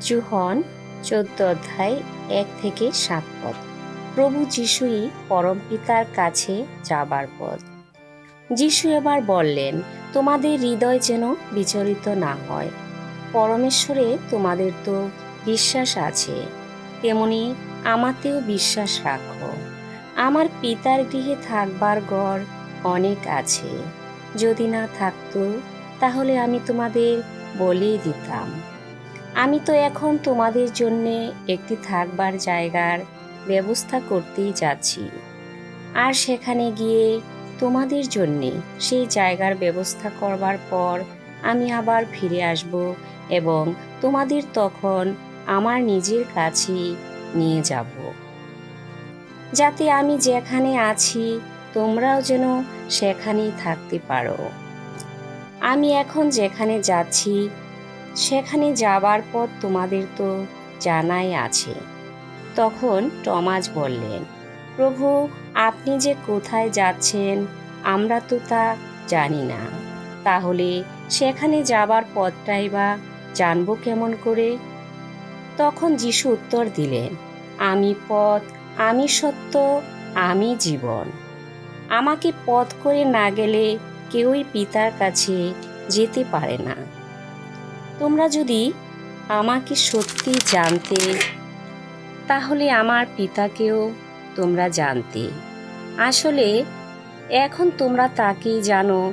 জুহন চোদ্দ অধ্যায় এক থেকে সাত পদ। প্রভু যিশুই পরম পিতার কাছে যাবার পথ। যিশু এবার বললেন, তোমাদের হৃদয় যেন বিচলিত না হয়। পরমেশ্বরে তোমাদের তো বিশ্বাস আছে। তেমনি আমাতেও বিশ্বাস রাখো। আমার পিতার গৃহে থাকবার ঘর অনেক আছে। যদি না থাকতো, তাহলে আমি তোমাদের বলেই দিতাম। আমি তো এখন তোমাদের জন্যে একটি থাকবার জায়গার ব্যবস্থা করতেই যাচ্ছি। আর সেখানে গিয়ে তোমাদের জন্যে সেই জায়গার ব্যবস্থা করবার পর আমি আবার ফিরে আসব এবং তোমাদের তখন আমার নিজের কাছেই নিয়ে যাব। যাতে আমি যেখানে আছি তোমরাও যেন সেখানেই থাকতে পারো। আমি এখন যেখানে যাচ্ছি সেখানে যাবার পর তোমাদের তো জানাই আছে। তখন টমাস বললেন, প্রভু, আপনি যে কোথায় যাচ্ছেন, আমরা তো তা জানি না। তাহলে সেখানে যাবার পথটাই বা জানব কেমন করে? তখন যিশু উত্তর দিলেন, আমি পথ, আমি সত্য, আমি জীবন। আমাকে পথ করে না গেলে কেউই পিতার কাছে যেতে পারে না। তোমরা যদি আমাকে সত্যি জানতে, তাহলে আমার পিতাকেও তোমরা জানতে। আসলে এখন তোমরা তাকেই জানো,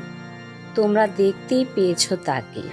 তোমরা দেখতেই পেয়েছ তাকে।